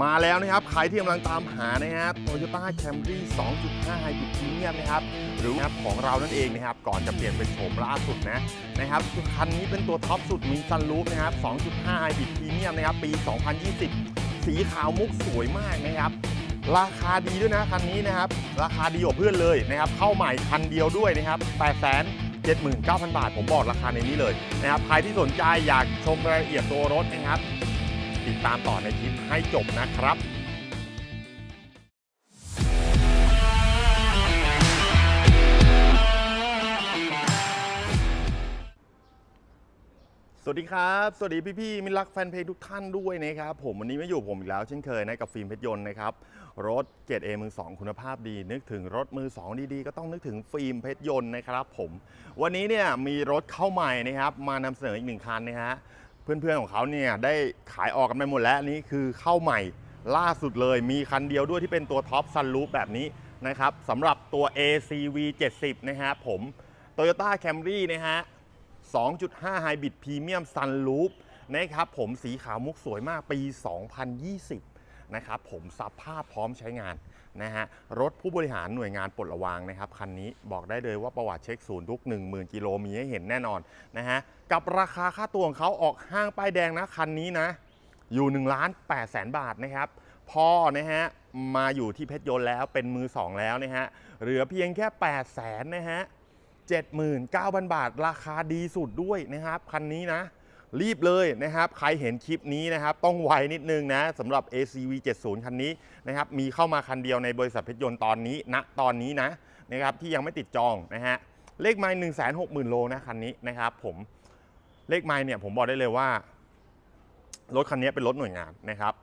มาแล้วนะครับใครที่กำลังตามหานะฮะ Toyota Camry 2.5 Hybrid Premium นะครับหรือนะครับของเรานั่นเองนะครับ ก่อนจะเปลี่ยนเป็นโฉมล่าสุดนะนะครับคันนี้เป็นตัวท็อปสุดมีซันรูฟนะครับ 2.5 Hybrid Premium นะครับ ปี 2020 สีขาวมุกสวยมากนะครับ ราคาดีด้วยนะคันนี้นะครับ ราคาดีกว่าเพื่อนเลยนะครับ เข้าใหม่คันเดียวด้วยนะครับ8 7 9 0 0 0 บาท ผมบอกราคาในนี้เลยนะครับ ใครที่สนใจอยากชมรายละเอียดตัวรถนะครับ ติดตามต่อในคลิปให้จบนะครับสวัสดีครับ สวัสดีพี่ๆมิตรรักแฟนเพลงทุกท่านด้วยนะครับผมวันนี้ไมาอยู่ผมอีกแล้วเช่นเคยนะกับฟิล์มเพชรยนต์นะครับรถเกรดเอมือสองคุณภาพดี นึกถึงรถมือสองดีๆ ก็ต้องนึกถึงฟิล์มเพชรยนต์นะครับผมวันนี้เนี่ยมีรถเข้าใหม่นะครับมานำเสนออีกหนึ่งคันนะฮะ เพื่อนๆของเขาเนี่ยได้ขายออกกันไปหมดแล้วนนี่คือเข้าใหม่ล่าสุดเลยมีคันเดียวด้วยที่เป็นตัวท็อปซันรูปแบบนี้นะครับสำหรับตัว ACV 70 นะฮะผม Toyota Camry นะฮะ 2.5 Hybrid Premium Sunroof นะครับผมสีขาวมุกสวยมากปี 2020 นะครับผมสภาพพร้อมใช้งาน นะฮะรถผู้บริหารหน่วยงานปลดระวางนะครับคันนี้บอกได้เลยว่าประวัติเช็คศูนย์ทุก 10,000 กิโลมีให้เห็นแน่นอนนะฮะกับราคาค่าตัวของเขาออกห้างป้ายแดงนะคันนี้นะอยู่1ล้าน8แสนบาทนะครับพ่อนะฮะมาอยู่ที่เพชรยนต์แล้วเป็นมือ 2 แล้วนะฮะเหลือเพียงแค่8แสนนะฮะ79,000 บาท ราคาดีสุดด้วยนะครับคันนี้นะ รีบเลยนะครับ ใครเห็นคลิปนี้นะครับ ต้องไวนิดนึงนะสำหรับ ACV 70คันนี้นะครับ มีเข้ามาคันเดียวในบริษัทเพชรยนต์ตอนนี้ณตอนนี้นะนะครับ ที่ยังไม่ติดจองนะฮะ เลขไมล์1 6 0 0 0 0โลนะคันนี้นะครับผม เลขไมล์เนี่ยผมบอกได้เลยว่า รถคันนี้เป็นรถหน่วยงานนะครับ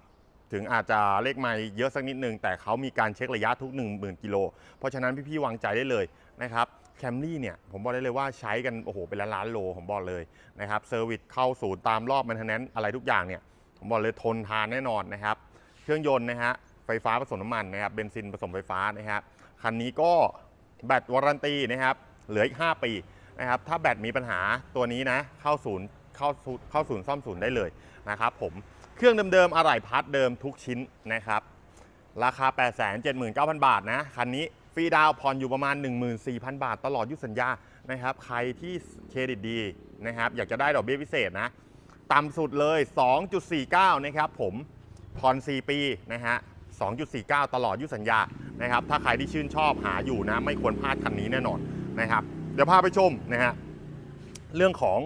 ถึงอาจจะเลขไมล์เยอะสักนิดนึง แต่เขามีการเช็คระยะทุก 1 0,000 กิโล เพราะฉะนั้นพี่ๆวางใจได้เลยนะครับ แคมรี่เนี่ยผมบอกได้เลยว่าใช้กันโอ้โหเป็นล้านล้านโลผมบอกเลยนะครับเซอร์วิสเข้าศูนย์ตามรอบมันทนแนนอะไรทุกอย่างเนี่ยผมบอกเลยทนทานแน่นอนนะครับ เครื่องยนต์นะฮะไฟฟ้าผสมน้ำมันนะครับเบนซินผสมไฟฟ้านะครับคันนี้ก็แบตวารันตีนะครับเหลืออีก 5 ปีนะครับถ้าแบตมีปัญหาตัวนี้นะเข้าศูนย์เข้าศูนย์เข้าศูนย์ซ่อมศูนย์ได้เลยนะครับผมเครื่องเดิมๆอะไหล่พาร์ทเดิมทุกชิ้นนะครับราคา 879,000 บาทนะคันนี้ รีดาวผ่อนอยู่ประมาณ 14,000 บาท ตลอดยุสัญญานะครับ ใครที่เครดิตดีนะครับ อยากจะได้ดอกเบี้ยพิเศษนะต่ำสุดเลย 2.49 นะครับผมผ่อน 4 ปีนะฮะ 2.49 ตลอดยุสัญญานะครับ ถ้าใครที่ชื่นชอบหาอยู่นะ ไม่ควรพลาดคันนี้แน่นอนนะครับ เดี๋ยวพาไปชมนะฮะเรื่องของ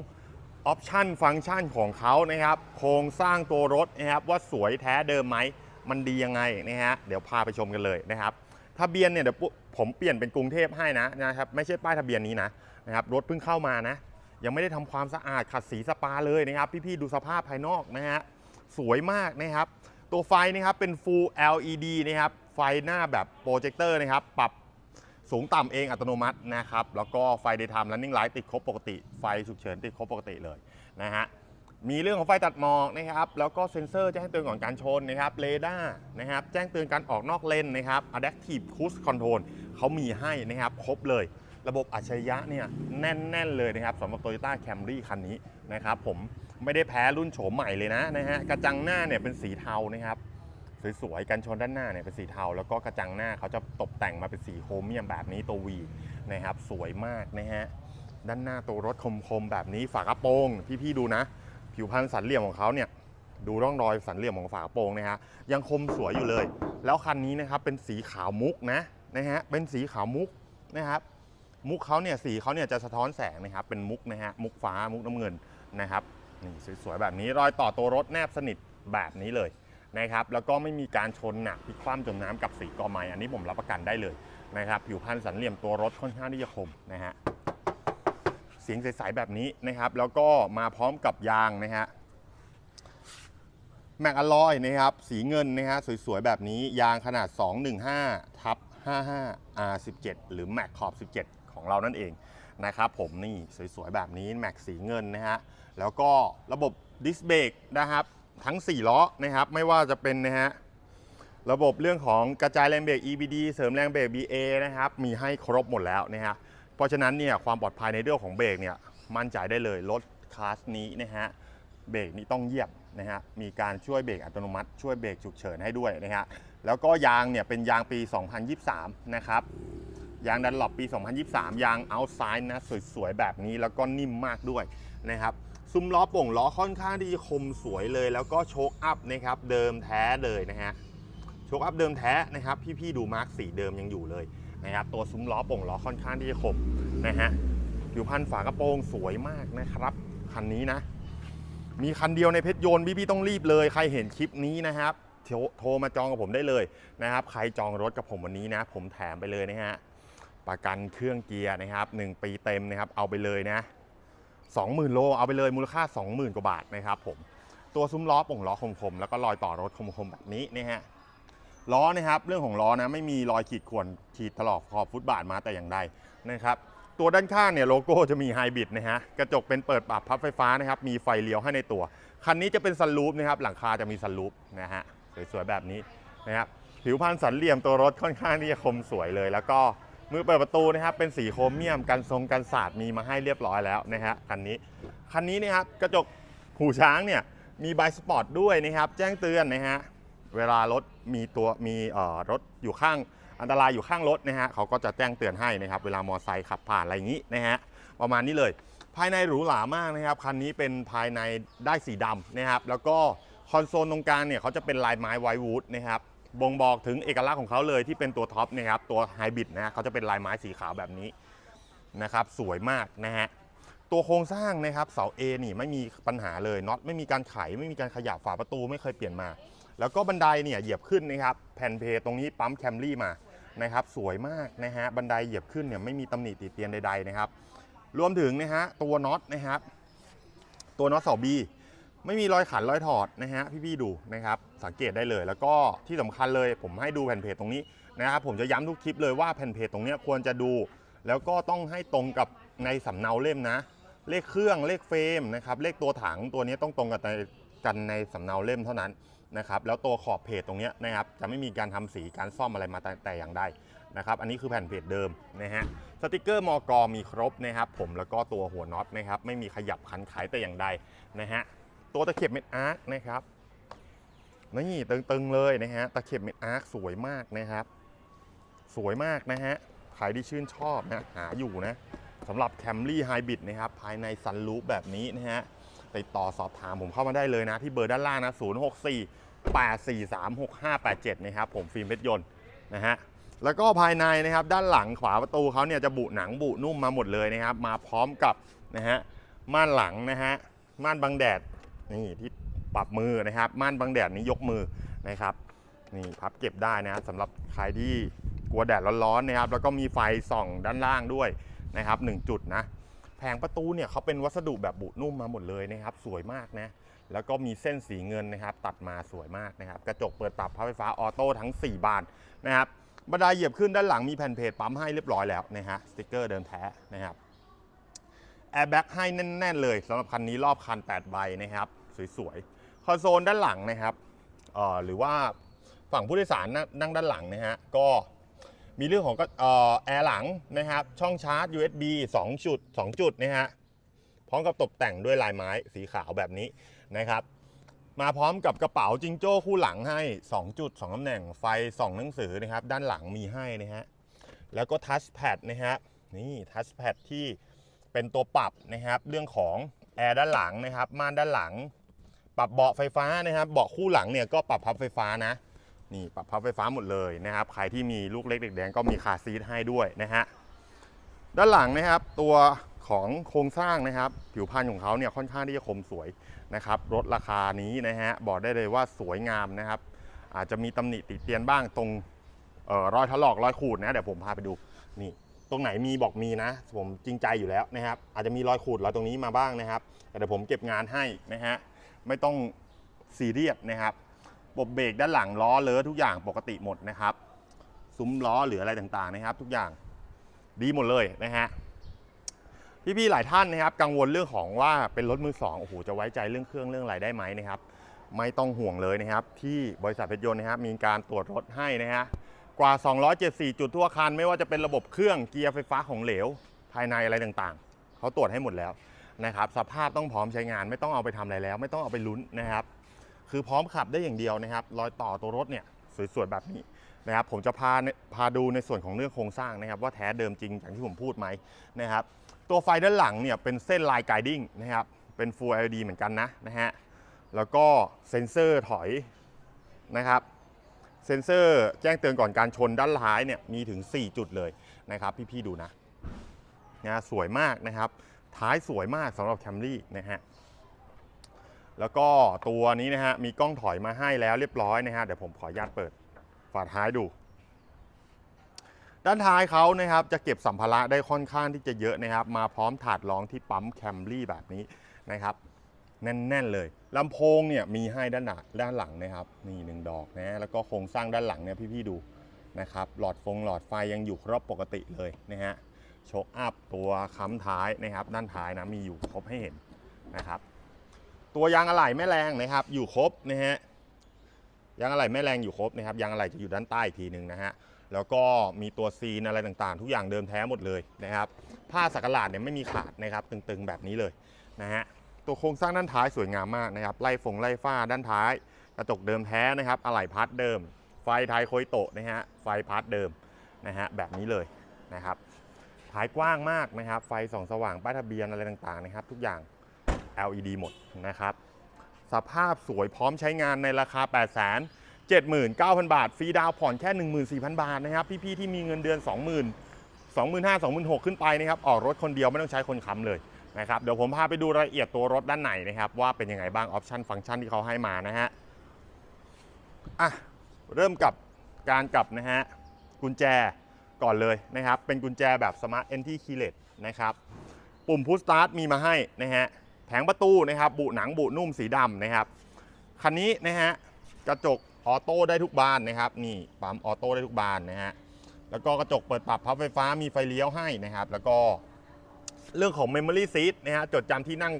ออปชันฟังก์ชันของเขานะครับ โครงสร้างตัวรถนะครับว่าสวยแท้เดิมไหม มันดียังไงนะฮะ เดี๋ยวพาไปชมกันเลยนะครับ ทะเบียนเนี่ยเดี๋ยว ผมเปลี่ยนเป็นกรุงเทพให้นะนะครับไม่ใช่ป้ายทะเบียนนี้นะนะครับรถเพิ่งเข้ามานะ ยังไม่ได้ทำความสะอาดขัดสีสปาเลยนะครับ พี่ๆดูสภาพภายนอกนะฮะสวยมากนะครับ ตัวไฟนะครับเป็น Full LED นะครับไฟหน้าแบบโปรเจคเตอร์นะครับ ปรับสูงต่ำเองอัตโนมัตินะครับ แล้วก็ไฟ daytime running light ติดครบปกติ ไฟฉุกเฉินติดครบปกติเลยนะฮะมีเรื่องของไฟตัดหมอกนะครับ แล้วก็เซ็นเซอร์แจ้งเตือนก่อนการชนนะครับ เรดาร์นะครับ แจ้งเตือนการออกนอกเลนนะครับ adaptive cruise control เขามีให้นะครับ ครบเลย ระบบอัจฉริยะเนี่ยแน่น ๆ เลยนะครับสำหรับ Toyota Camry คันนี้นะครับ ผมไม่ได้แพ้รุ่นโฉมใหม่เลยนะนะฮะกระจังหน้าเนี่ยเป็นสีเทานะครับสวยๆกันชนด้านหน้าเนี่ยเป็นสีเทา แล้วก็กระจังหน้าเขาจะตกแต่งมาเป็นสีโครเมียมแบบนี้ตัววีนะครับสวยมากนะฮะด้านหน้าตัวรถคมๆแบบนี้ฝากระโปรงพี่ๆดูนะ ผิวพรรณสันเหลี่ยมของเขาเนี่ยดูร่องรอยสันเหลี่ยมของฝากระโปรงนะฮะยังคมสวยอยู่เลย แล้วคันนี้นะครับเป็นสีขาวมุกนะ นะฮะเป็นสีขาวมุกนะครับมุกเขาเนี่ยสีเขาเนี่ยจะสะท้อนแสงนะครับเป็นมุกนะฮะมุกฟ้ามุกน้ำเงินนะครับนี่สวยๆแบบนี้รอยต่อตัวรถแนบสนิทแบบนี้เลยนะครับแล้วก็ไม่มีการชนหนักพลิกคว่ำจมน้ำกับสีกอไม้อันนี้ผมรับประกันได้เลยนะครับผิวพรรณสันเหลี่ยมตัวรถค่อนข้างที่จะคมนะฮะเสียงใสๆแบบนี้นะครับ แล้วก็มาพร้อมกับยางนะฮะแม็กอลอยนะครับสีเงินนะฮะสวยๆแบบนี้ยางขนาด 215ทับ 55 R17 หรือแม็กขอบ17 ของเรานั่นเองนะครับผมนี่สวยๆ แบบนี้แม็กสีเงินนะฮะ แล้วก็ระบบดิสเบรกนะครับ ทั้ง 4 ล้อนะครับ ไม่ว่าจะเป็นนะฮะ ระบบเรื่องของกระจายแรงเบรก EBD เสริมแรงเบรก BA นะครับ มีให้ครบหมดแล้วนะฮะเพราะฉะนั้นเนี่ยความปลอดภัยในเรื่องของเบรกเนี่ยมั่นใจได้เลยรถคลาสนี้นะฮะ เบรกนี่ต้องเยียบนะฮะมีการช่วยเบรกอัตโนมัติ ช่วยเบรกฉุกเฉินให้ด้วยนะฮะแล้วก็ยางเนี่ยเป็นยางปี 2023 นะครับยางดันหลบปี 2023 ยางเอาไซด์นะสวยๆ แบบนี้แล้วก็นิ่มมากด้วยนะครับซุ้มล้อโป่งล้อค่อนข้างที่คมสวยเลย แล้วก็โชคอัพนะครับเดิมแท้เลยนะฮะโชคอัพเดิมแท้นะครับ พี่ๆดูมาร์กสีเดิมยังอยู่เลยนะครับตัวซุ้มล้อโป่งล้อค่อนข้างที่จะคมนะฮะผิวพันฝากระโปรงสวยมากนะครับคันนี้นะ มีคันเดียวในเพชรโยนต์พี่ๆต้องรีบเลย ใครเห็นคลิปนี้นะครับโทรโทรมาจองกับผมได้เลยนะครับ ใครจองรถกับผมวันนี้นะ ผมแถมไปเลยนะฮะประกันเครื่องเกียร์นะครับ 1 ปีเต็มนะครับ เอาไปเลยนะ 20,000 โล เอาไปเลยมูลค่า 20,000 กว่าบาทนะครับผม ตัวซุ้มล้อป่งล้อคมๆ แล้วก็รอยต่อรถคมๆ แบบนี้นะฮะ ล้อนะครับ เรื่องของล้อนะไม่มีรอยขีดข่วนขีดถลอกขอบฟุตบาทมาแต่อย่างใดนะครับ ตัวด้านข้างเนี่ยโลโก้จะมีไฮบริดนะฮะกระจกเป็นเปิดปรับพับไฟฟ้านะครับมีไฟเลี้ยวให้ในตัว คันนี้จะเป็นซันรูฟนะครับหลังคาจะมีซันรูฟนะฮะสวยๆแบบนี้นะครับผิวพรรณสันเหลี่ยมตัวรถค่อนข้างที่จะคมสวยเลย แล้วก็มือเปิดประตูนะครับเป็นสีโครเมียมกันทรงกันศาสตร์มีมาให้เรียบร้อยแล้วนะฮะคันนี้คันนี้นะครับกระจกหูช้างเนี่ยมีใบสปอร์ตด้วยนะครับแจ้งเตือนนะฮะเวลารถมีตัวมีเอ่อรถอยู่ข้าง อันตรายอยู่ข้างรถนะฮะเขาก็จะแจ้งเตือนให้นะครับเวลามอเตอร์ไซค์ขับผ่านอะไรอย่างนี้นะฮะประมาณนี้เลย ภายในหรูหรามากนะครับคันนี้เป็นภายในได้สีดำนะครับแล้วก็คอนโซลตรงกลางเนี่ยเขาจะเป็นลายไม้ไวท์วูดนะครับบ่งบอกถึงเอกลักษณ์ของเขาเลยที่เป็นตัวท็อปนะครับตัวไฮบริดนะฮะเขาจะเป็นลายไม้สีขาวแบบนี้นะครับสวยมากนะฮะตัวโครงสร้างนะครับเสา A นี่ไม่มีปัญหาเลยน็อตไม่มีการไขไม่มีการขยับฝาประตูไม่เคยเปลี่ยนมา แล้วก็บันไดเนี่ยเหยียบขึ้นนะครับแผ่นเพตรงนี้ปั๊มแคมรี่มา นะครับสวยมากนะฮะบันไดเหยียบขึ้นเนี่ยไม่มีตำหนิติเตียนใดๆนะครับ รวมถึงนะฮะตัวน็อตนะครับตัวน็อตสาบีไม่มีรอยขันรอยถอดนะฮะพี่ๆดูนะครับ สังเกตได้เลย แล้วก็ที่สำคัญเลยผมให้ดูแผ่นเพจตรงนี้นะครับผมจะย้ำทุกคลิปเลยว่าแผ่นเพจตรงนี้ควรจะดู แล้วก็ต้องให้ตรงกับในสำเนาเล่มนะ เลขเครื่องเลขเฟรมนะครับเลขตัวถังตัวนี้ต้องตรงกับในกันในสำเนาเล่มเท่านั้น นะครับแล้วตัวขอบเพจตรงนี้นะครับจะไม่มีการทำสีการซ่อมอะไรมาแต่แต่อย่างใดนะครับอันนี้คือแผ่นเพจเดิมนะฮะสติกเกอร์มอกอมีครบนะครับผมแล้วก็ตัวหัวน็อตนะครับไม่มีขยับคันไขแต่อย่างใดนะฮะตัวตะเข็บเม็ดอาร์คนะครับนี่ตึงๆเลยนะฮะตะเข็บเม็ดอาร์คสวยมากนะครับสวยมากนะฮะใครที่ชื่นชอบนะหาอยู่นะสำหรับ Camry Hybrid นะครับภายในซันรูปแบบนี้นะฮะ ติดต่อสอบถามผมเข้ามาได้เลยนะ ที่เบอร์ด้านล่างนะ 064 843 6587 นะครับ ผมฟิล์มเพชรยนต์นะฮะแล้วก็ภายในนะครับด้านหลังขวาประตูเขาเนี่ยจะบุหนังบุนุ่มมาหมดเลยนะครับ มาพร้อมกับนะฮะม่านหลังนะฮะม่านบังแดดนี่ที่ปรับมือนะครับม่านบังแดดนี้ยกมือนะครับนี่พับเก็บได้นะสำหรับใครที่กลัวแดดร้อนๆนะครับแล้วก็มีไฟส่องด้านล่างด้วยนะครับหนึ่งจุดนะ ผงประตูเนี่ยเขาเป็นวัสดุแบบบุนุ่มมาหมดเลยนะครับสวยมากนะแล้วก็มีเส้นสีเงินนะครับตัดมาสวยมากนะครับกระจกเปิดปรับพับไฟฟ้าออโต้ทั้ง 4 บานนะครับบันไดเหยียบขึ้นด้านหลังมีแผ่นเพจปั๊มให้เรียบร้อยแล้วนะฮะสติกเกอร์เดิมแท้นะครับแอร์แบ็กให้แน่น ๆ เลยสำหรับคันนี้รอบคัน 8 ใบนะครับสวยๆคอนโซลด้านหลังนะครับเอ่อหรือว่าฝั่งผู้โดยสารนั่งด้านหลังนะฮะก็ มีเรื่องของก็แอร์หลังนะครับ ช่องชาร์จ USB 2 จุด 2 จุดนะฮะ พร้อมกับตกแต่งด้วยลายไม้สีขาวแบบนี้นะครับ มาพร้อมกับกระเป๋าจิงโจ้คู่หลังให้ 2 จุด2ตำแหน่ง ไฟสองหนังสือนะครับ ด้านหลังมีให้นะฮะ แล้วก็ทัชแพดนะฮะ นี่ทัชแพดที่เป็นตัวปรับนะครับ เรื่องของแอร์ด้านหลังนะครับ ม่านด้านหลัง ปรับเบาะไฟฟ้านะครับ เบาะคู่หลังเนี่ยก็ปรับพับไฟฟ้านะ นี่ปรับพับไฟฟ้าหมดเลยนะครับ ใครที่มีลูกเล็กเด็กแดงก็มีคาซีทให้ด้วยนะฮะ ด้านหลังนะครับตัวของโครงสร้างนะครับ ผิวพรรณของเขาเนี่ยค่อนข้างที่จะคมสวยนะครับ รถราคานี้นะฮะบอกได้เลยว่าสวยงามนะครับ อาจจะมีตำหนิติดเตียนบ้างตรงออรอยถลอกรอยขูดนะเดี๋ยวผมพาไปดูนี่ตรงไหนมีบอกมีนะ ผมจริงใจอยู่แล้วนะครับ อาจจะมีรอยขูดรอยตรงนี้มาบ้างนะครับ แต่เดี๋ยวผมเก็บงานให้นะฮะไม่ต้องซีเรียสนะครับ บบเบรกด้านหลังล้อเลอะทุกอย่างปกติหมดนะครับซุ้มล้อหรืออะไรต่างๆนะครับ ทุกอย่างดีหมดเลยนะฮะพี่ๆหลายท่านนะครับกังวลเรื่องของว่าเป็นรถมือสองโอ้โหจะไว้ใจเรื่องเครื่องเรื่องอะไรได้ไหมนะครับ ไม่ต้องห่วงเลยนะครับ ที่บริษัทเพชรยนต์นะครับ มีการตรวจรถให้นะฮะกว่า 274 จุดทั่วคัน ไม่ว่าจะเป็นระบบเครื่องเกียร์ไฟฟ้าของเหลว ภายในอะไรต่างๆ เขาตรวจให้หมดแล้วนะครับ สภาพต้องพร้อมใช้งาน ไม่ต้องเอาไปทำอะไรแล้ว ไม่ต้องเอาไปลุ้นนะครับ คือพร้อมขับได้อย่างเดียวนะครับรอยต่อตัวรถเนี่ยสวยๆแบบนี้นะครับผมจะพาพาดูในส่วนของเรื่องโครงสร้างนะครับ ว่าแท้เดิมจริงอย่างที่ผมพูดไหมนะครับตัวไฟด้านหลังเนี่ยเป็นเส้นลายไกดิ้งนะครับเป็น Full LED เหมือนกันนะนะฮะแล้วก็เซ็นเซอร์ถอยนะครับเซ็นเซอร์แจ้งเตือนก่อนการชนด้านท้ายเนี่ยมีถึง 4 จุดเลยนะครับ พี่ๆดูนะนะสวยมากนะครับ ท้ายสวยมากสำหรับ Camry นะฮะ แล้วก็ตัวนี้นะฮะมีกล้องถอยมาให้แล้วเรียบร้อยนะฮะเดี๋ยวผมขออนุญาตเปิดฝาท้ายดู ด้านท้ายเขานะครับจะเก็บสัมภาระได้ค่อนข้างที่จะเยอะนะครับ มาพร้อมถาดรองที่ปั๊ม Camry แบบนี้นะครับแน่น ๆ เลยลำโพงเนี่ยมีให้ด้านหน้าด้านหลังนะครับนี่หนึ่งดอกนะแล้วก็โครงสร้างด้านหลังเนี่ยพี่ๆดูนะครับหลอดฟงหลอดไฟยังอยู่ครบปกติเลยนะฮะโชคอัพตัวค้ำท้ายนะครับ ด้านท้ายนะมีอยู่ครบให้เห็นนะครับ ตัวยางอะไหล่แม่แรงนะครับ อยู่ครบนะฮะยางอะไหล่แม่แรงอยู่ครบนะครับยางอะไหล่จะอยู่ด้านใต้อีกทีหนึ่งนะฮะแล้วก็มีตัวซีนอะไรต่างๆ ทุกอย่างเดิมแท้หมดเลยนะครับ ผ้าสักหลาดเนี่ยไม่มีขาดนะครับตึงๆแบบนี้เลยนะฮะตัวโครงสร้างด้านท้ายสวยงามมากนะครับไล่ฟงไล่ฝ้าด้านท้าย กระจกเดิมแท้นะครับอะไหล่พัดเดิม ไฟท้ายโคยโตะนะฮะไฟพัดเดิมนะฮะแบบนี้เลยนะครับท้ายกว้างมากนะครับ ไฟส่องสว่างป้ายทะเบียนอะไรต่างๆนะครับ ทุกอย่าง LED หมดนะครับสภาพสวยพร้อมใช้งานในราคา8 7 9 0 0 0 บาท ฟรีดาวผ่อนแค่ 14,000 บาทนะครับ พี่ๆ ที่มีเงินเดือน 20,000 25,000 26,000 ขึ้นไปนะครับ ออกรถคนเดียวไม่ต้องใช้คนค้ำเลยนะครับ เดี๋ยวผมพาไปดูรายละเอียดตัวรถด้านในนะครับ ว่าเป็นยังไงบ้าง ออปชันฟังก์ชันที่เขาให้มานะฮะ อะ เริ่มกับการกลับนะฮะ กุญแจก่อนเลยนะครับ เป็นกุญแจแบบ Smart Entry Keyless นะครับ ปุ่ม Push Start มีมาให้นะฮะ แผงประตูนะครับ บุหนังบุนุ่มสีดำนะครับ คันนี้นะฮะกระจกออโต้ได้ทุกบานนะครับ นี่ปั๊มออโต้ได้ทุกบานนะฮะแล้วก็กระจกเปิดปรับพับไฟฟ้ามีไฟเลี้ยวให้นะครับ แล้วก็เรื่องของ Memory Seat นะฮะจดจำที่นั่ง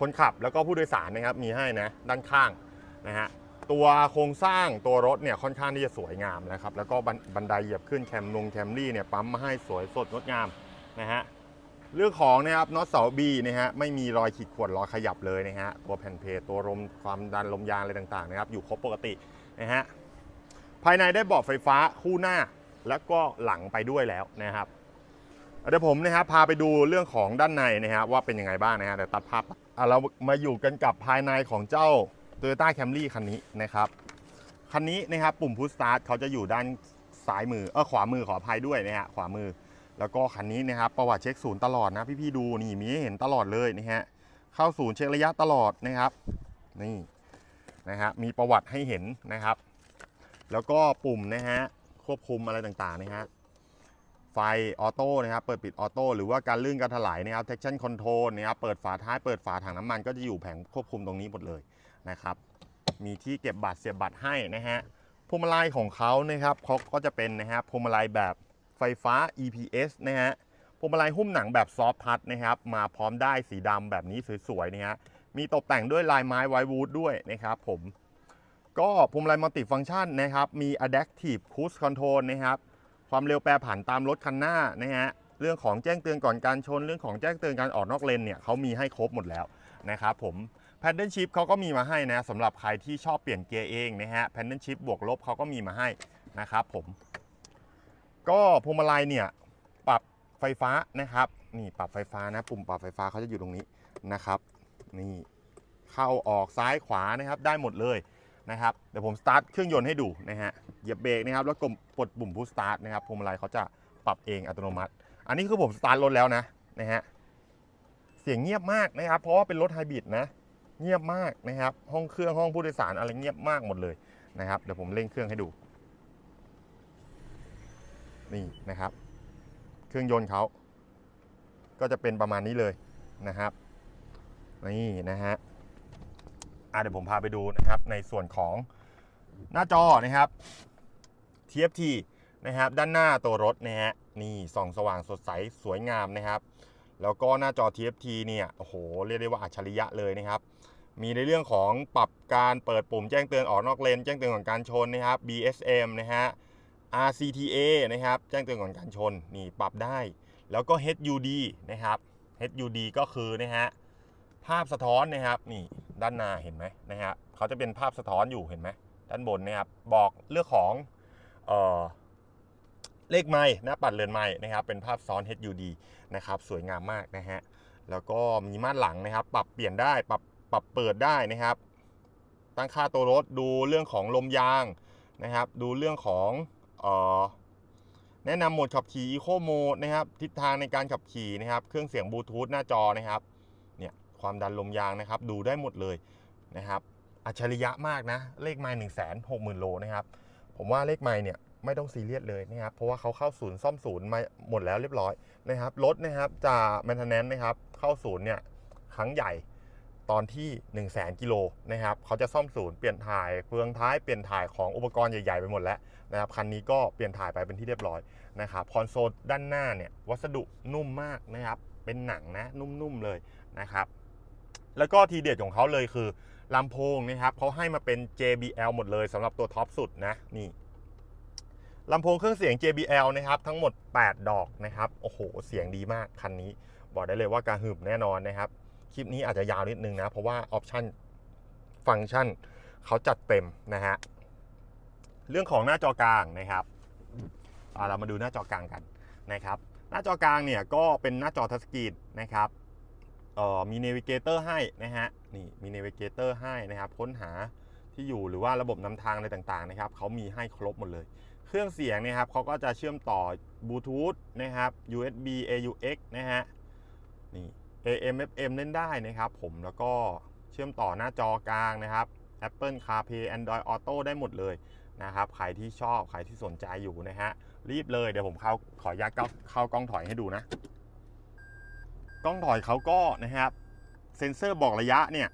คนขับแล้วก็ผู้โดยสารนะครับมีให้นะด้านข้างนะฮะตัวโครงสร้างตัวรถเนี่ยค่อนข้างที่จะสวยงามนะครับ แล้วก็บันไดเหยียบขึ้นแคมลงแคมรี่เนี่ยปั๊มมาให้สวยสดงดงามนะฮะ เรื่องของนะครับน็อตเสาบีนะฮะไม่มีรอยขีดข่วนรอยขยับเลยนะฮะตัวแผ่นเพจตัวลมความดันลมยางอะไรต่างๆนะครับอยู่ครบปกตินะฮะภายในได้เบาะไฟฟ้าคู่หน้าแล้วก็หลังไปด้วยแล้วนะครับเดี๋ยวผมนะครับพาไปดูเรื่องของด้านในนะครับว่าเป็นยังไงบ้างนะฮะเดี๋ยวตัดภาพอะเรามาอยู่กันกับภายในของเจ้า Toyota Camry คันนี้นะครับคันนี้นะครับปุ่ม Push Start เขาจะอยู่ด้านซ้ายมือเออขวามือขออภัยด้วยนะฮะขวามือ แล้วก็คันนี้นะครับประวัติเช็คศูนย์ตลอดนะพี่ๆดูนี่มีให้เห็นตลอดเลยนะฮะเข้าศูนย์เช็คระยะตลอดนะครับ นี่นะฮะมีประวัติให้เห็นนะครับ แล้วก็ปุ่มนะฮะควบคุมอะไรต่างๆนะฮะไฟออโต้นะครับเปิดปิดออโต้หรือว่าการลื่นการถลายนะครับ traction control นะครับเปิดฝาท้ายเปิดฝาถังน้ำมันก็จะอยู่แผงควบคุมตรงนี้หมดเลยนะครับ มีที่เก็บบัตรเสียบบัตรให้นะฮะพวงมาลัยของเขานะครับเขาก็จะเป็นนะฮะพวงมาลัยแบบ ไฟฟ้า EPS นะฮะพวงมาลัยหุ้มหนังแบบซอฟทัชนะครับ มาพร้อมได้สีดำแบบนี้สวยๆนะฮะมีตกแต่งด้วยลายไม้ไววูดด้วยนะครับผมก็พวงมาลัยมัลติฟังก์ชันนะครับ มี Adaptive Cruise Control นะครับ ความเร็วแปรผันตามรถคันหน้านะฮะเรื่องของแจ้งเตือนก่อนการชน เรื่องของแจ้งเตือนการออกนอกเลนเนี่ยเขามีให้ครบหมดแล้วนะครับผม p a d d l e Shift เขาก็มีมาให้นะสำหรับใครที่ชอบเปลี่ยนเกียร์เองนะฮะ p a d d l e Shift บวกลบเขาก็มีมาให้นะครับผม ก็พวงมาลัยเนี่ยปรับไฟฟ้านะครับ นี่ปรับไฟฟ้านะ ปุ่มปรับไฟฟ้าเขาจะอยู่ตรงนี้นะครับ นี่เข้าออกซ้ายขวานะครับได้หมดเลยนะครับเดี๋ยวผมสตาร์ทเครื่องยนต์ให้ดูนะฮะเหยียบเบรกนะครับแล้วกดปลดปุ่มพุชสตาร์ทนะครับพวงมาลัยเขาจะปรับเองอัตโนมัติ อันนี้คือผมสตาร์ทรถแล้วนะนะฮะเสียงเงียบมากนะครับ เพราะว่าเป็นรถไฮบริดนะ เงียบมากนะครับ ห้องเครื่องห้องผู้โดยสารอะไรเงียบมากหมดเลยนะครับเดี๋ยวผมเร่งเครื่องให้ดู นี่นะครับ เครื่องยนต์เขาก็จะเป็นประมาณนี้เลยนะครับ นี่นะฮะเดี๋ยวผมพาไปดูนะครับในส่วนของหน้าจอนะครับ TFT นะครับด้านหน้าตัวรถนะฮะนี่ส่องสว่างสดใสสวยงามนะครับ แล้วก็หน้าจอ TFT เนี่ยโอ้โหเรียกได้ว่าอัจฉริยะเลยนะครับ มีในเรื่องของปรับการเปิดปุ่มแจ้งเตือนออกนอกเลน แจ้งเตือนก่อนการชนนะครับ BSM นะฮะ RCTA นะครับแจ้งเตือนก่อนการชนนี่ปรับได้ แล้วก็ HUD นะครับ HUD ก็คือนะฮะภาพสะท้อนนะครับนี่ด้านหน้าเห็นไหมนะฮะเขาจะเป็นภาพสะท้อนอยู่เห็นไหมด้านบนนะครับบอกเรื่องของเออเลขไม้หน้าปัดเรือนไม้นะครับ เป็นภาพซ้อน HUD นะครับสวยงามมากนะฮะแล้วก็มีม่านหลังนะครับ ปรับเปลี่ยนได้ปรับปรับเปิดได้นะครับ ตั้งค่าตัวรถดูเรื่องของลมยางนะครับ ดูเรื่องของ แนะนำโหมดขับขี่ Eco Mode นะครับ ทิศทางในการขับขี่นะครับ เครื่องเสียงบลูทูธหน้าจอนะครับ เนี่ย ความดันลมยางนะครับ ดูได้หมดเลยนะครับ อัจฉริยะมากนะ เลขไมล์หนึ่งแสนหกหมื่นโลนะครับ ผมว่าเลขไมล์เนี่ยไม่ต้องซีเรียสเลยนะครับ เพราะว่าเขาเข้าศูนย์ซ่อมศูนย์มาหมดแล้วเรียบร้อยนะครับ รถนะครับจะ maintenance นะครับ เข้าศูนย์เนี่ยครั้งใหญ่ ตอนที่ 1 0 0 0 0แสนกิโลนะครับเขาจะซ่อมศูนย์เปลี่ยนถ่ายเฟืองท้ายเปลี่ยนถ่ายของอุปกรณ์ใหญ่ๆไปหมดแล้วนะครับคันนี้ก็เปลี่ยนถ่ายไปเป็นที่เรียบร้อยนะครับคอนโซลด้านหน้าเนี่ยวัสดุนุ่มมากนะครับเป็นหนังนะนุ่มๆเลยนะครับแล้วก็ทีเด็ดของเขาเลยคือลำโพงนะครับเขาให้มาเป็น JBL หมดเลยสำหรับตัวท็อปสุดนะนี่ลำโพงเครื่องเสียง JBL นะครับทั้งหมด 8 ดอกนะครับโอ้โห เสียงดีมากคันนี้ บอกได้เลยว่าการหืบแน่นอนนะครับ คลิปนี้อาจจะยาวนิดนึงนะ เพราะว่าออปชันฟังก์ชันเขาจัดเต็มนะฮะ เรื่องของหน้าจอกลางนะครับเรามาดูหน้าจอกลางกันนะครับ หน้าจอกลางเนี่ยก็เป็นหน้าจอทัชสกรีนนะครับเอ่อมี Navigator ให้นะฮะนี่มี Navigator ให้นะครับค้นหาที่อยู่หรือว่าระบบนำทางอะไรต่างๆนะครับเขามีให้ครบหมดเลย เครื่องเสียงนะครับเขาก็จะเชื่อมต่อบลูทูธนะครับ USB AUX นะฮะนี่ AM FM เล่นได้นะครับผมแล้วก็เชื่อมต่อหน้าจอกลางนะครับ Apple CarPlay Android Auto ได้หมดเลยนะครับใครที่ชอบใครที่สนใจอยู่นะฮะรีบเลยเดี๋ยวผมเข้าขออนุญาตเข้าเข้ากล้องถอยให้ดูนะ กล้องถอยเขาก็นะครับเซ็นเซอร์บอกระยะเนี่ย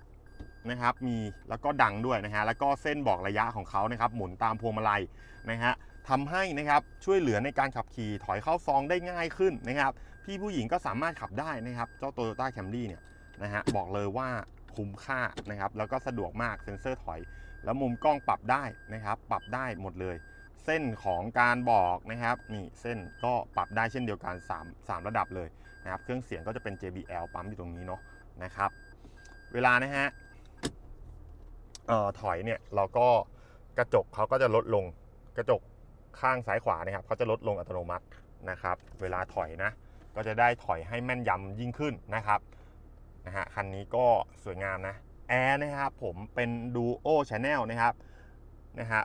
นะครับมีแล้วก็ดังด้วยนะฮะแล้วก็เส้นบอกระยะของเขานะครับหมุนตามพวงมาลัยนะฮะทำให้นะครับช่วยเหลือในการขับขี่ถอยเข้าซองได้ง่ายขึ้นนะครับ พี่ผู้หญิงก็สามารถขับได้นะครับ เจ้า Toyota Camry เนี่ยนะฮะบอกเลยว่าคุ้มค่านะครับ แล้วก็สะดวกมากเซ็นเซอร์ถอย แล้วมุมกล้องปรับได้นะครับ ปรับได้หมดเลย เส้นของการบอกนะครับนี่เส้นก็ปรับได้เช่นเดียวกัน 3 3 ระดับเลยนะครับ เครื่องเสียงก็จะเป็น JBL ปั๊มอยู่ตรงนี้เนาะนะครับ เวลานะฮะออถอยเนี่ยเราก็กระจกเขาก็จะลดลงกระจกข้างซ้ายขวานะครับเขาจะลดลงอัตโนมัตินะครับ เวลาถอยนะ ก็จะได้ถอยให้แม่นยำยิ่งขึ้นนะครับนะฮะคันนี้ก็สวยงามนะแอร์นะครับผมเป็น Duo Channel นะครับนะฮะ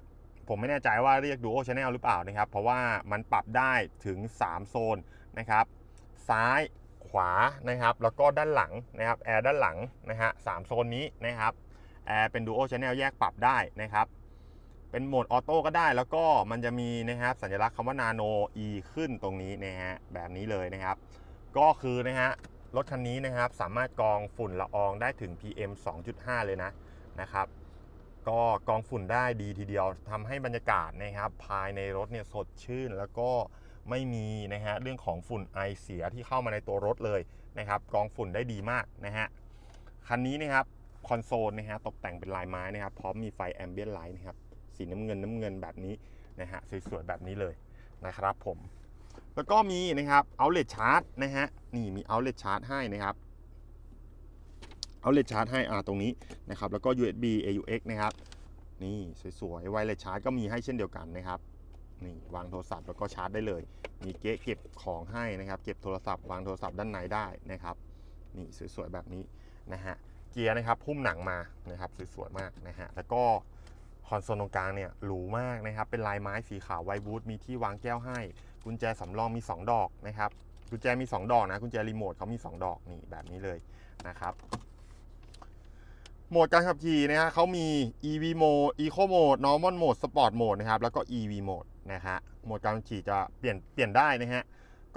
ผมไม่แน่ใจว่าเรียก Duo Channel หรือเปล่านะครับ เพราะว่ามันปรับได้ถึง 3 โซนนะครับ ซ้ายขวานะครับ แล้วก็ด้านหลังนะครับแอร์ด้านหลังนะฮะสามโซนนี้นะครับแอร์เป็น Duo Channel แยกปรับได้นะครับ เป็นโหมดออโต้ก็ได้ แล้วก็มันจะมีนะครับสัญลักษณ์คำว่า Nano E ขึ้นตรงนี้นะฮะแบบนี้เลยนะครับ ก็คือนะฮะรถคันนี้นะครับสามารถกรองฝุ่นละอองได้ถึง PM 2.5 เลยนะนะครับ ก็กรองฝุ่นได้ดีทีเดียวทำให้บรรยากาศนะครับ ภายในรถเนี่ยสดชื่น แล้วก็ไม่มีนะฮะเรื่องของฝุ่นไอเสียที่เข้ามาในตัวรถเลยนะครับกรองฝุ่นได้ดีมากนะฮะคันนี้นะครับคอนโซลนะฮะตกแต่งเป็นลายไม้นะครับพร้อมมีไฟแอมเบียนไลท์นะครับ สีน้ำเงินน้ำเงินแบบนี้นะฮะสวยๆแบบนี้เลยนะครับผม แล้วก็มีนะครับเอาเล t ชาร์จนะฮะนี่มีเอาเล t ชาร์จให้นะครับเอาเล t ชาร์จให้อ่าตรงนี้นะครับแล้วก็ USB AUX นะครับนี่สวยๆไวเลสชาร์จก็มีให้เช่นเดียวกันนะครับนี่วางโทรศัพท์แล้วก็ชาร์จได้เลย มีเก๊ะเก็บของให้นะครับ เก็บโทรศัพท์วางโทรศัพท์ด้านในได้นะครับ นี่สวยๆแบบนี้นะฮะเกียร์นะครับ พุ่มหนังมานะครับสวยๆมากนะฮะแล้วก็ คอนโซลตรงกลางเนี่ยหรูมากนะครับ เป็นลายไม้สีขาวไวบูทมีที่วางแก้วให้ กุญแจสำรองมี 2 ดอกนะครับ กุญแจมี 2 ดอกนะ กุญแจรีโมทเขามี 2 ดอกนี่แบบนี้เลยนะครับ โหมดการขับขี่นะฮะเขามี EV Mode Eco Mode Normal Mode Sport Mode นะครับ แล้วก็ EV Mode นะฮะ โหมดการขี่จะเปลี่ยนเปลี่ยนได้นะฮะ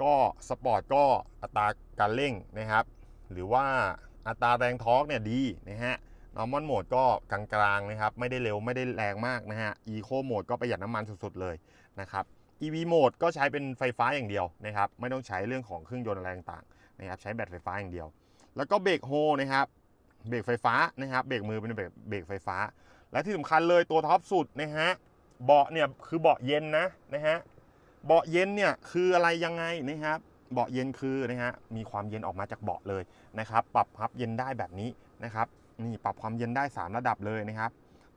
ก็สปอร์ตก็อัตราการเร่งนะครับ หรือว่าอัตราแรงทอร์กเนี่ยดีนะฮะ Normal Mode ก็กลางๆนะครับ ไม่ได้เร็วไม่ได้แรงมากนะฮะ Eco Mode ก็ประหยัดน้ำมันสุดๆเลยนะครับ EV Mode ก็ใช้เป็นไฟฟ้าอย่างเดียวนะครับ ไม่ต้องใช้เรื่องของเครื่องยนต์อะไรต่างๆนะครับ ใช้แบตไฟฟ้าอย่างเดียว แล้วก็เบรกโฮนะครับ เบรกไฟฟ้านะครับ เบรกมือเป็นเบรกเบรกไฟฟ้า และที่สำคัญเลยตัวท็อปสุดนะฮะ เบาะเนี่ยคือเบาะเย็นนะนะฮะ เบาะเย็นเนี่ยคืออะไรยังไงนะครับ เบาะเย็นคือนะฮะ มีความเย็นออกมาจากเบาะเลยนะครับ ปรับพับเย็นได้แบบนี้นะครับ นี่ปรับความเย็นได้ 3 ระดับเลยนะครับ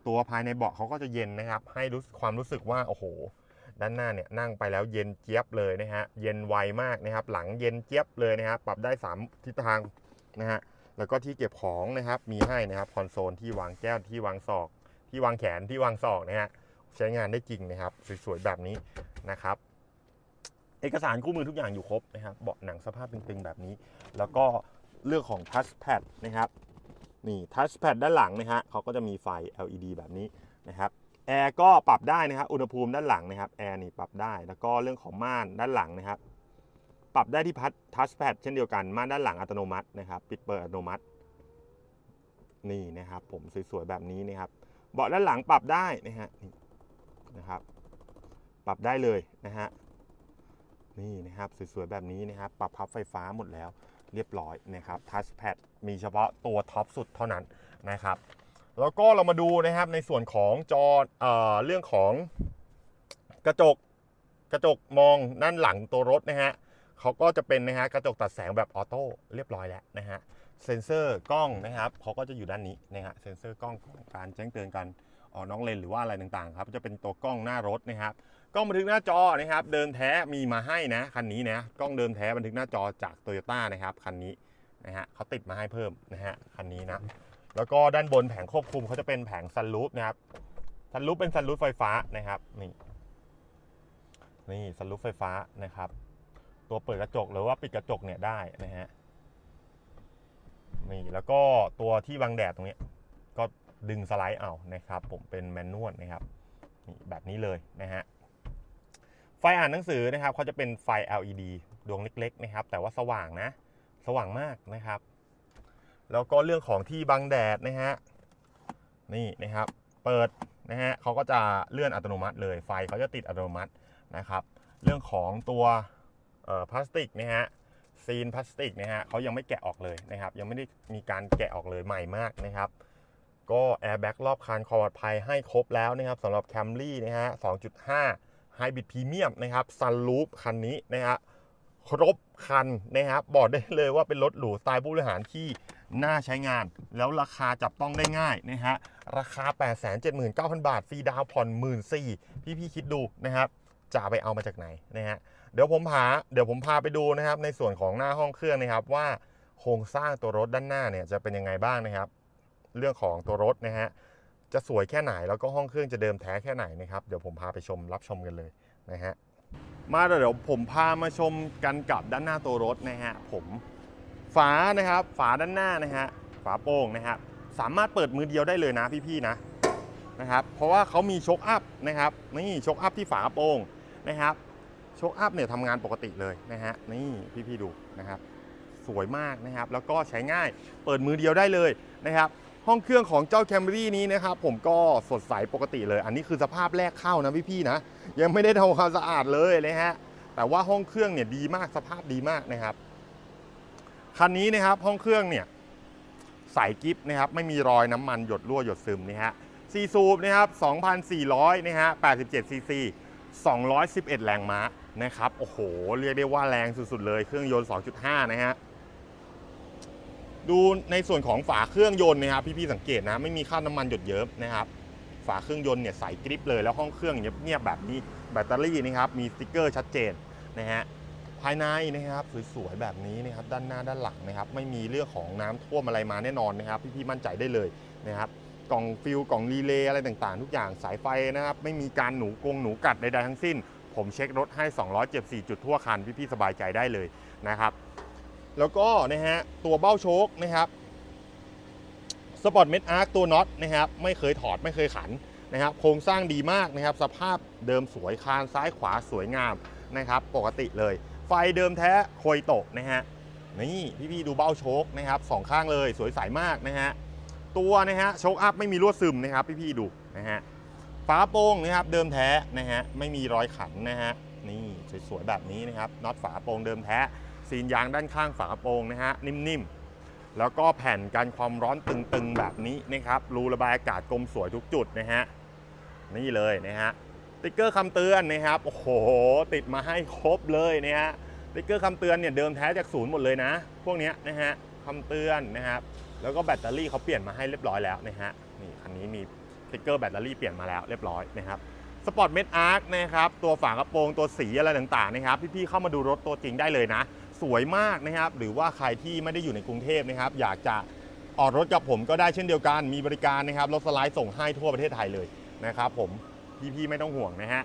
ตัวภายในเบาะเขาก็จะเย็นนะครับ ให้รู้ความรู้สึกว่าโอ้โห ด้านหน้าเนี่ยนั่งไปแล้วเย็นเจี๊ยบเลยนะฮะเย็นไวมากนะครับ หลังเย็นเจี๊ยบเลยนะครับปรับได้ 3 ทิศทางนะฮะแล้วก็ที่เก็บของนะครับมีให้นะครับคอนโซลที่วางแก้วที่วางศอก ที่วางแขนที่วางศอกนะฮะใช้งานได้จริงนะครับ สวยๆแบบนี้นะครับเอกสารคู่มือทุกอย่างอยู่ครบนะครับเบาะหนังสภาพตึงๆแบบนี้ แล้วก็เรื่องของทัชแพดนะครับ นี่ทัชแพดด้านหลังนะฮะเขาก็จะมีไฟ LED แบบนี้นะครับแอร์ก็ปรับได้นะครับอุณหภูมิด้านหลังนะครับแอร์นี่ปรับได้แล้วก็เรื่องของม่านด้านหลังนะครับ ปรับได้ที่พัดทัชแพดเช่นเดียวกันม่านด้านหลังอัตโนมัตินะครับ ปิดเปิดอัตโนมัติ นี่นะครับ ผมสวยๆแบบนี้นะครับ เบาะด้านหลังปรับได้นะฮะนี่นะครับ ปรับได้เลยนะฮะนี่นะครับสวยๆแบบนี้นะครับ ปรับพับไฟฟ้าหมดแล้ว เรียบร้อยนะครับทัชแพดมีเฉพาะตัวท็อปสุดเท่านั้นนะครับแล้วก็เรามาดูนะครับในส่วนของจอเอ่อเรื่องของกระจกกระจกมองด้านหลังตัวรถนะฮะเขาก็จะเป็นนะฮะกระจกตัดแสงแบบออโต้เรียบร้อยแล้วนะฮะเซ็นเซอร์กล้องนะครับเขาก็จะอยู่ด้านนี้นะฮะเซ็นเซอร์กล้องการแจ้งเตือนการ ออกน้องเลนหรือว่าอะไรต่างๆครับจะเป็นตัวกล้องหน้ารถนะครับกล้องบันทึกหน้าจอนะครับ เดิมแท้มีมาให้นะคันนี้นะกล้องเดิมแท้บันทึกหน้าจอจากโตโยต้านะครับคันนี้นะฮะเขาติดมาให้เพิ่มนะฮะคันนี้นะแล้วก็ด้านบนแผงควบคุมเขาจะเป็นแผงซันรูฟนะครับซันรูฟเป็นซันรูฟไฟฟ้านะครับนี่นี่ซันรูฟไฟฟ้านะครับ ตัวเปิดกระจกหรือว่าปิดกระจกเนี่ยได้นะฮะนี่แล้วก็ตัวที่บังแดดตรงเนี้ย ดึงสไลด์เอานะครับ ผมเป็นแมนนวลนะครับนี่แบบนี้เลยนะฮะไฟอ่านหนังสือนะครับเขาจะเป็นไฟ LED ดวงเล็กๆนะครับ แต่ว่าสว่างนะ สว่างมากนะครับ แล้วก็เรื่องของที่บังแดดนะฮะนี่นะครับ เปิดนะฮะเขาก็จะเลื่อนอัตโนมัติเลย ไฟเขาจะติดอัตโนมัตินะครับ เรื่องของตัวพลาสติกนะฮะซีนพลาสติกนะฮะเขายังไม่แกะออกเลยนะครับ ยังไม่ได้มีการแกะออกเลยใหม่มากนะครับ ก็แอร์แบ็กรอบคันความปลอดภัยให้ครบแล้วนะครับสำหรับ Camry นะฮะ 2.5 Hybrid Premium นะครับ Sunroof คันนี้นะฮะครบคันนะครับบอกได้เลยว่าเป็นรถหรูสไตล์ผู้บริหารที่น่าใช้งาน แล้วราคาจับต้องได้ง่ายนะฮะราคา 879,000 บาทฟรีดาวผ่อน 14,000พี่พี่ๆคิดดูนะครับจะไปเอามาจากไหนนะฮะเดี๋ยวผมพาเดี๋ยวผมพาไปดูนะครับในส่วนของหน้าห้องเครื่องนะครับว่าโครงสร้างตัวรถด้านหน้าเนี่ยจะเป็นยังไงบ้างนะครับ เรื่องของตัวรถนะฮะจะสวยแค่ไหนแล้วก็ห้องเครื่องจะเดิมแท้แค่ไหนนะครับเดี๋ยวผมพาไปชมรับชมกันเลยนะฮะมาเดี๋ยวผมพามาชมกันกับด้านหน้าตัวรถนะฮะผมฝานะครับ ฝาด้านหน้านะฮะฝาโป่งนะครับสามารถเปิดมือเดียวได้เลยนะพี่ๆนะนะครับเพราะว่าเขามีช็อคอัพนะครับนี่ช็อคอัพที่ฝากระโปรงนะครับช็อคอัพเนี่ยทำงานปกติเลยนะฮะนี่พี่ๆดูนะครับสวยมากนะครับ แล้วก็ใช้ง่ายเปิดมือเดียวได้เลยนะครับ ห้องเครื่องของเจ้า Camry นี้นะครับผมก็สดใสปกติเลย อันนี้คือสภาพแรกเข้านะพี่ๆนะ ยังไม่ได้ทำความสะอาดเลยนะฮะแต่ว่าห้องเครื่องเนี่ยดีมากสภาพดีมากนะครับคันนี้นะครับห้องเครื่องเนี่ยใสกิฟนะครับไม่มีรอยน้ำมันหยดรั่วหยดซึมนะฮะซีซูปนะครับ2,400นะฮะ87ซีซี211 แรงม้านะครับโอ้โห เรียกได้ว่าแรงสุดๆเลยเครื่องยนต์ 2.5 นะฮะ ดูในส่วนของฝาเครื่องยนต์นะครับพี่ๆสังเกตนะไม่มีคราบน้ำมันหยดเยิ้มนะครับ ฝาเครื่องยนต์เนี่ยใสกริบเลยแล้วห้องเครื่องเงียบๆแบบนี้แบตเตอรี่นะครับมีสติ๊กเกอร์ชัดเจนนะฮะภายในนะครับสวยๆแบบนี้นะครับด้านหน้าด้านหลังนะครับไม่มีเรื่องของน้ำท่วมอะไรมาแน่นอนนะครับ พี่ๆมั่นใจได้เลยนะครับกล่องฟิลกล่องรีเลย์อะไรต่างๆ ทุกอย่างสายไฟนะครับไม่มีการหนูกงหนูกัดใดๆทั้งสิ้น ผมเช็ครถให้ 274 จุดทั่วคันพี่ๆสบายใจได้เลยนะครับ แล้วก็นะฮะตัวเบ้าโชคนะครับสปอร์ตเมดอาร์คตัวน็อตนะครับไม่เคยถอดไม่เคยขันนะครับโครงสร้างดีมากนะครับ สภาพเดิมสวยคานซ้ายขวาสวยงามนะครับ ปกติเลย ไฟเดิมแท้โคยโตะนะฮะนี่พี่ๆดูเบ้าโชคนะครับสองข้างเลยสวยใสมากนะฮะตัวนะฮะโชคอัพไม่มีรั่วซึมนะครับ พี่ๆดูนะฮะฝาโป่งนะครับเดิมแท้นะฮะไม่มีรอยขันนะฮะนี่สวยๆแบบนี้นะครับน็อตฝาโป่งเดิมแท้ ซีนยางด้านข้างฝากระโปรงนะฮะนิ่มๆ แล้วก็แผ่นกันความร้อนตึงๆแบบนี้นะครับรูระบายอากาศกลมสวยทุกจุดนะฮะนี่เลยนะฮะติ๊กเกอร์คำเตือนนะครับโอ้โหติดมาให้ครบเลยนะฮะติ๊กเกอร์คำเตือนเนี่ยเดิมแท้จากศูนย์หมดเลยนะ พวกเนี้ยนะฮะคำเตือนนะครับแล้วก็แบตเตอรี่เขาเปลี่ยนมาให้เรียบร้อยแล้วนะฮะนี่คันนี้มีติ๊กเกอร์แบตเตอรี่เปลี่ยนมาแล้วเรียบร้อยนะครับสปอร์ตเมดอาร์คนะครับตัวฝากระโปรงตัวสีอะไรต่างๆนะครับพี่ๆเข้ามาดูรถตัวจริงได้เลยนะ สวยมากนะครับ หรือว่าใครที่ไม่ได้อยู่ในกรุงเทพนะครับ อยากจะออกรถกับผมก็ได้เช่นเดียวกัน มีบริการนะครับรถสไลด์ส่งให้ทั่วประเทศไทยเลยนะครับ ผมพี่ๆไม่ต้องห่วงนะฮะ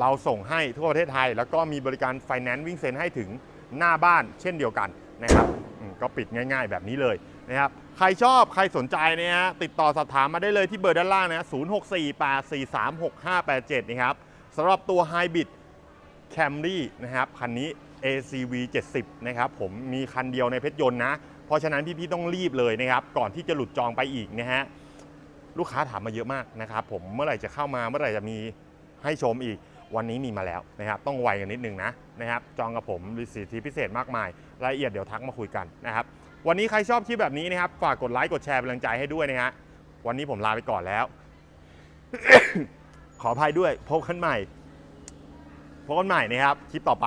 เราส่งให้ทั่วประเทศไทย แล้วก็มีบริการไฟแนนซ์วิ่งเซ็นให้ถึงหน้าบ้านเช่นเดียวกันนะครับก็ปิดง่าย ๆ แบบนี้เลยนะครับใครชอบใครสนใจเนี่ยฮะติดต่อสอบถามมาได้เลยที่เบอร์ด้านล่างนะ0648436587นะครับสำหรับตัว Hybrid Camry นะครับคันนี้ ACV 70นะครับผมมีคันเดียวในเพชรยนต์นะ เพราะฉะนั้นพี่ๆต้องรีบเลยนะครับ ก่อนที่จะหลุดจองไปอีกนะฮะลูกค้าถามมาเยอะมากนะครับผมเมื่อไหร่จะเข้ามาเมื่อไหร่จะมีให้ชมอีกวันนี้มีมาแล้วนะครับ ต้องไวกันนิดนึงนะนะครับ จองกับผมมีสิทธิพิเศษมากมาย รายละเอียดเดี๋ยวทักมาคุยกันนะครับ วันนี้ใครชอบคลิปแบบนี้นะครับ ฝากกดไลค์กดแชร์เป็นกำลังใจให้ด้วยนะฮะวันนี้ผมลาไปก่อนแล้ว ขออภัยด้วยพบกันใหม่พบกันใหม่นะครับ คลิปต่อไป